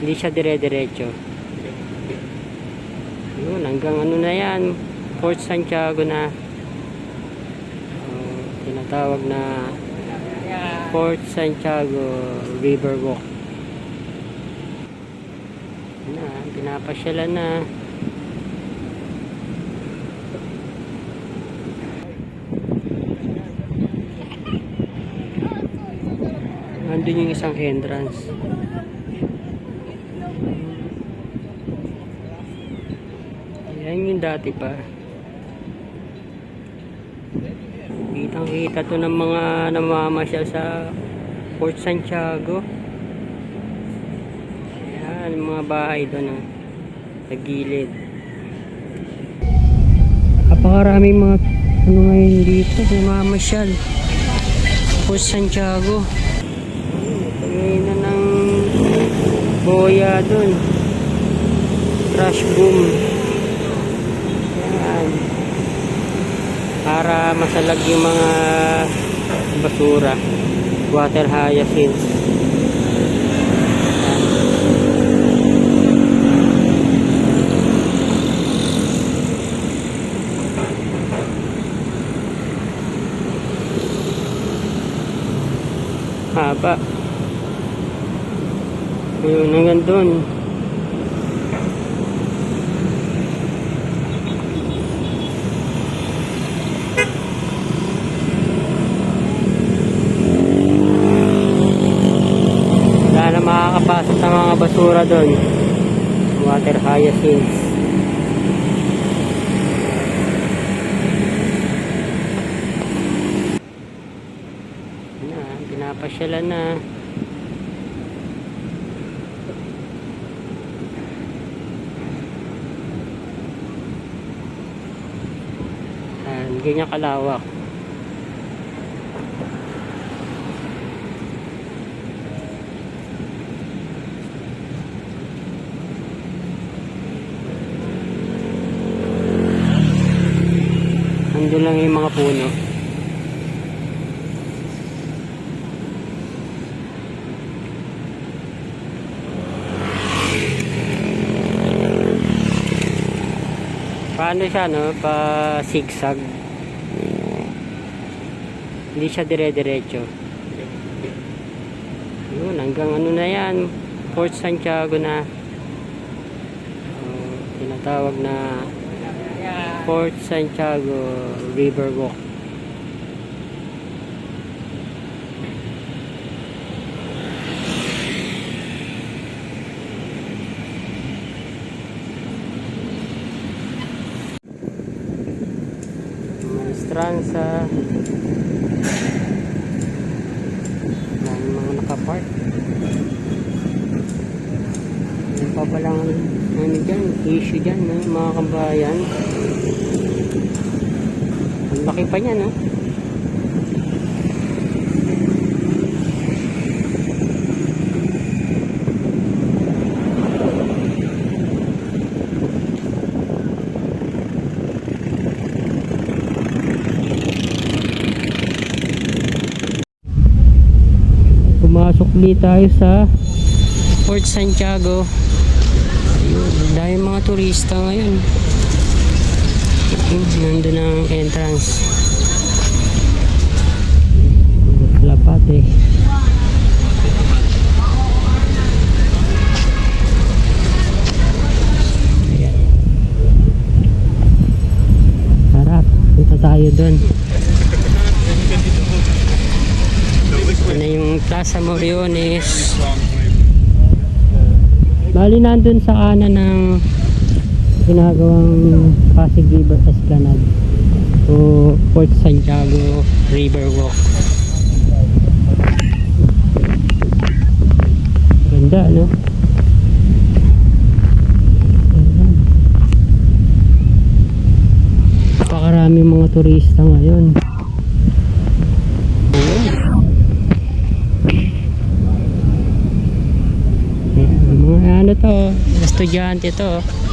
Hindi siya dire-diretso. Yun, hanggang ano na yan. Port Santiago na. Oh, tinatawag na Port Santiago Riverwalk. Na, pinapasyalan na. Nandun yung isang entrance. Yan yung dati pa. Kitang kita to ng mga namamasyal sa Port Santiago. Yan, yung mga bahay doon oh, sa gilid. Napakaraming mga ano ngayon dito, namamasyal. Port Santiago. Tagay na ng boya doon. Trash boom. Yan. Para masalag yung mga basura. Water hyacinth. Haba. Ayun, hanggang doon. Wala na makakapasok ng mga basura doon. Water hyacinths. Na, pinapasyalan na. Yan, ganyan kalawak. Nandun lang yung mga puno. Paano siya, no? Pa zigzag. Hindi siya dire-diretso. Yun, hanggang ano na yan. Port Santiago na. Oh, tinatawag na Port Santiago Riverwalk. Maestranza. Dami mga nakapark. Ano pa palang ano dyan, issue dyan, no? mga kabayan. Ang laki pa niya, no? Pumasok ulit tayo sa Port Santiago. Mga turista ngayon. Hmm, Nandun ang entrance. Lapat eh. Ayan. Harap. Punta tayo dun. Na yung Plaza Moriones. Bali nandun sa kanan ng ginagawang Pasig River Esplanade o Port Santiago River Walk. Ganda, no? Napakarami mga turista ngayon. Mga ano to, estudyante to.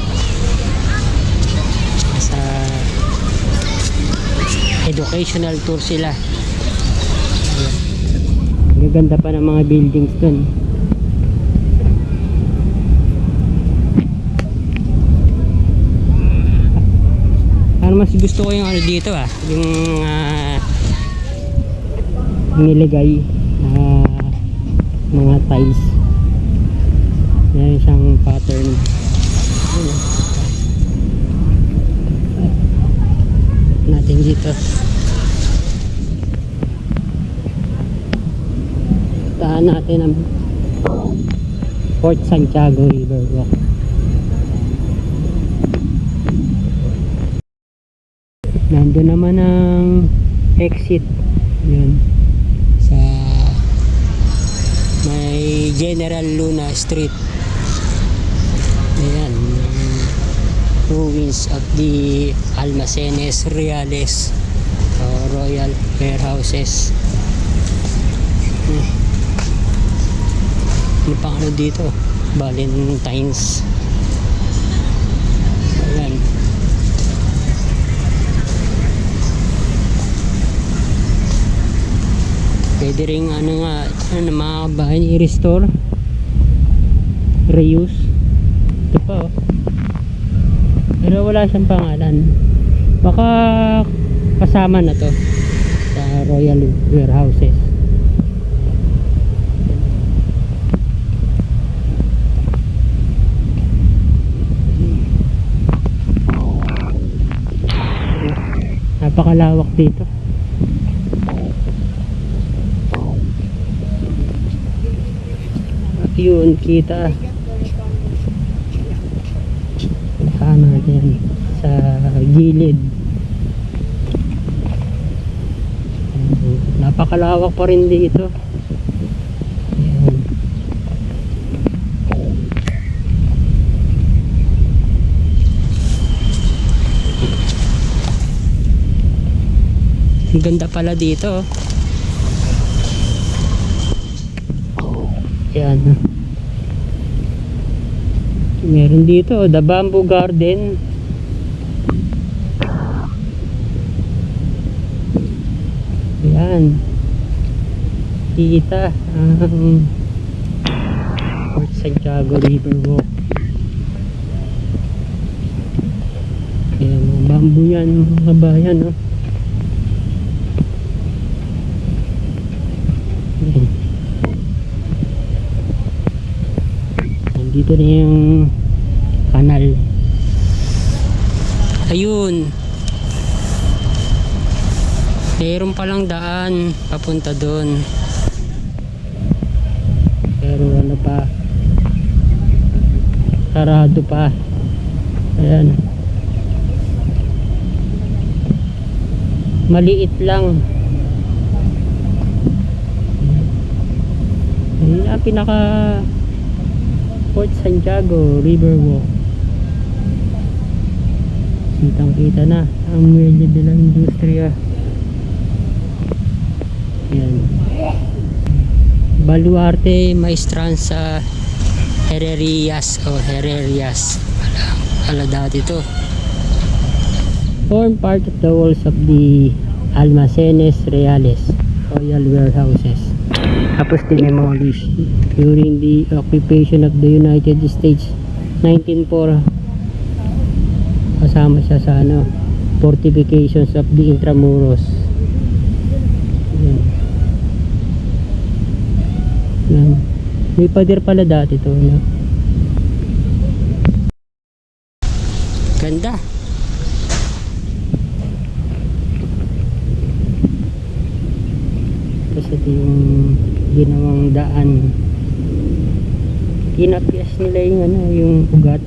educational tour sila. Gaganda pa ng mga buildings dun. Ano mas gusto ko yung ano dito ah? Yung ah, uh, nilagay uh, mga tiles. Yan siyang pattern. Natin dito. Taan natin ang Fort Santiago River Walk. Nandun naman ang exit. Yun. Sa may General Luna Street. Ayan. yung Ruins of the Almacenes Reales o Royal Warehouses. Hmm. Ano pang ano dito? Valentine's. Ayan. Pwede rin ano nga, ano mga bahay i-restore. Reuse. Ito pa oh. Pero wala siyang pangalan. Baka kasama na to sa Royal Warehouses. Napakalawak dito. At yun, kita. Natin sa gilid. Napakalawak pa rin dito. Ang ganda pala dito. oh. Yan. Meron dito, The Bamboo Garden. Yan. Kita ang Fort Santiago River Walk. Yan, mga bamboo yan, mga kabayan. Oh. Yan. Nandito na yung kanal. Ayun. Meron palang daan papunta doon. Pero ano pa. Sarado pa. Ayan. Maliit lang. Ayun ang pinaka Fort Santiago River Walk. Kitang kita na ang Muelle de la Industria. Yan. Baluarte Maestranza Herrerias o Herrerias. Wala, wala dati to. Form part of the walls of the Almacenes Reales Royal Warehouses. Tapos dinemolished during the occupation of the United States 1904 kasama siya sa ano fortifications of the Intramuros. Yan. may pader pala dati to no? ganda tapos ito yung ginawang daan. Kinapyas nila yung ano yung ugat.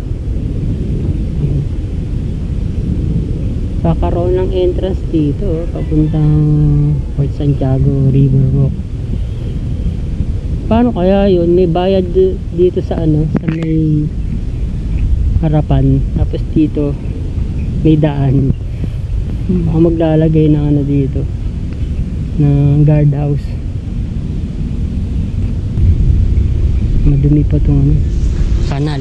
Kakaroon ng entrance dito papuntang Fort Santiago River Walk paano kaya yun? May bayad di- dito sa ano sa may harapan. Tapos dito may daan. Baka maglalagay ng ano dito ng guardhouse dumi pa itong ano, kanal.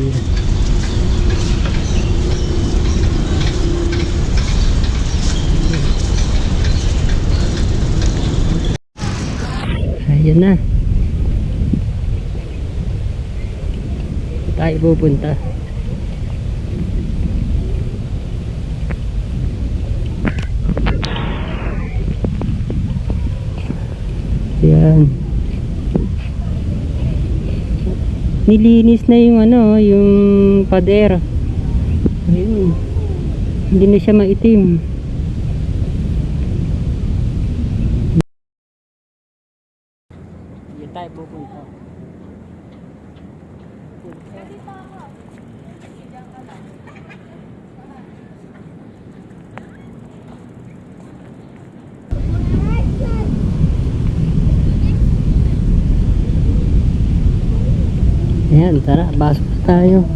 Ayan na. Tayo pupunta. Ayan. Nilinis na yung ano, yung pader. Ayun. Hindi na siya maitim. Ayan, tara, pasok tayo.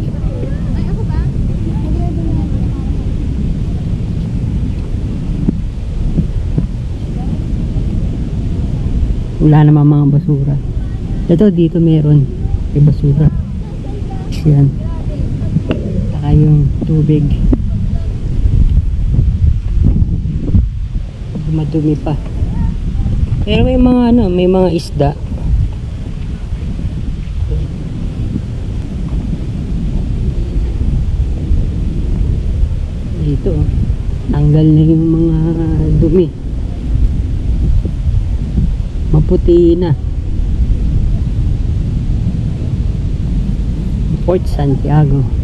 Wala naman mga basura. Ito, dito meron. May basura. Yan. Saka yung tubig. Madumi pa. Pero may mga ano, may mga isda. Dito, tanggal na yung mga dumi. Maputi na. Port Santiago.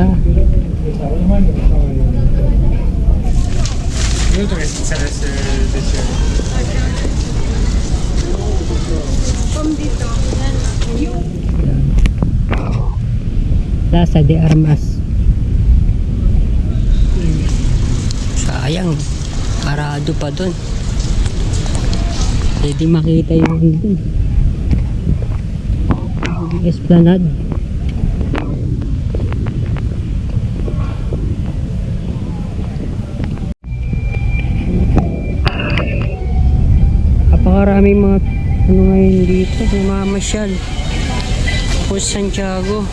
Ah, Venuto che sarebbe piacere. Plaza de Armas. Sayang, parado pa dun. Pwede makita. Yung Esplanade. Napakaraming mga ano ngayon dito, namamasyal. Port Santiago.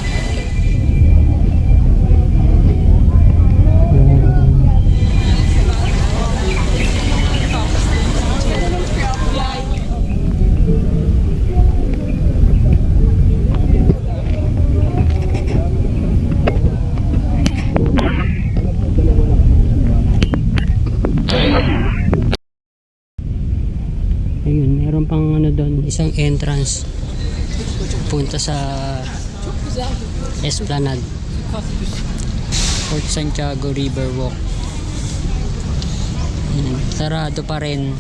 Doon, isang entrance punta sa Esplanade. Port Santiago River Walk. Sarado pa rin.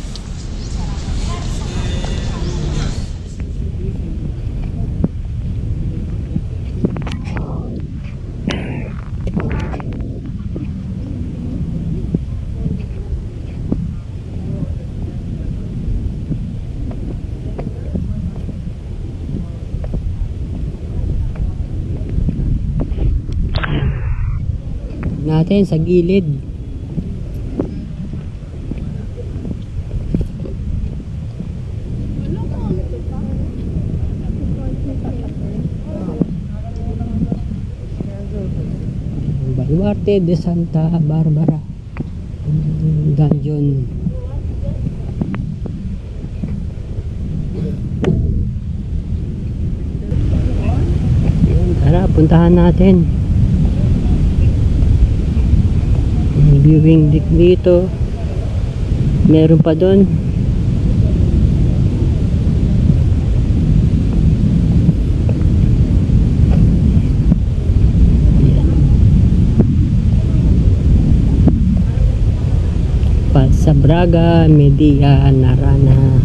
Natin sa gilid. Baluarte de Santa Barbara Dungeon Tara, puntahan natin. May viewing deck dito. Meron pa doon. Sa Braga, Media, Narana.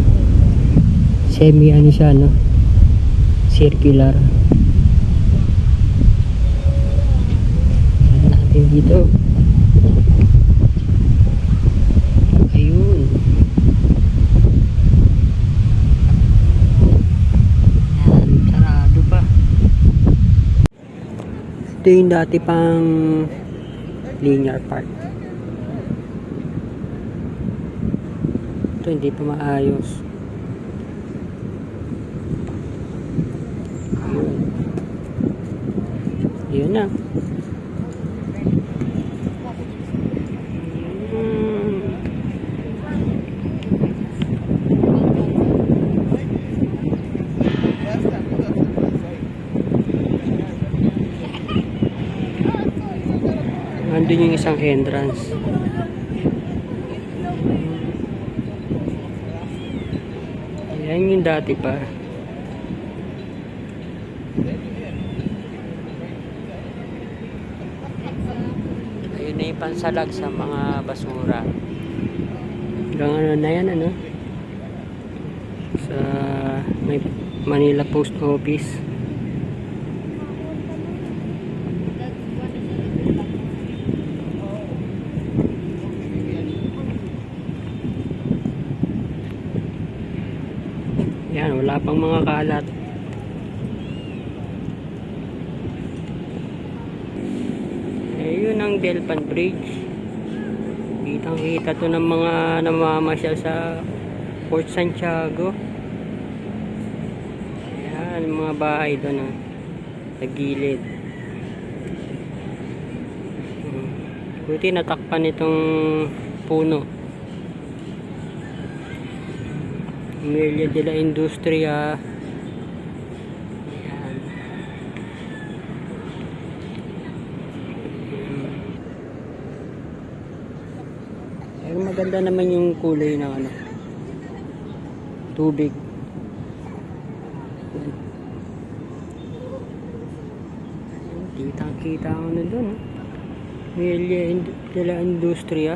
Semi ano siya no? Circular. Natin dito. Ito yung dati pang linear park. Ito hindi pa maayos. Yun na. Isang entrance. Yan yung dati pa. Ayun na yung pansalag sa mga basura. Hanggang ano na yan, ano? Sa may Manila Post Office. Yan, wala pang mga kalat. Eh, yun ang Delpan Bridge. Kitang kita to ng mga namamasyal sa Port Santiago. Yan, yung mga bahay doon ah. Sa gilid. Hmm. Buti natakpan itong puno. Emilia de la Industria. Yan. Pero maganda naman yung kulay ng ano. Tubig. Yan. Ayun, Kitang kita ang ano doon. Oh. Emilia de la Industria.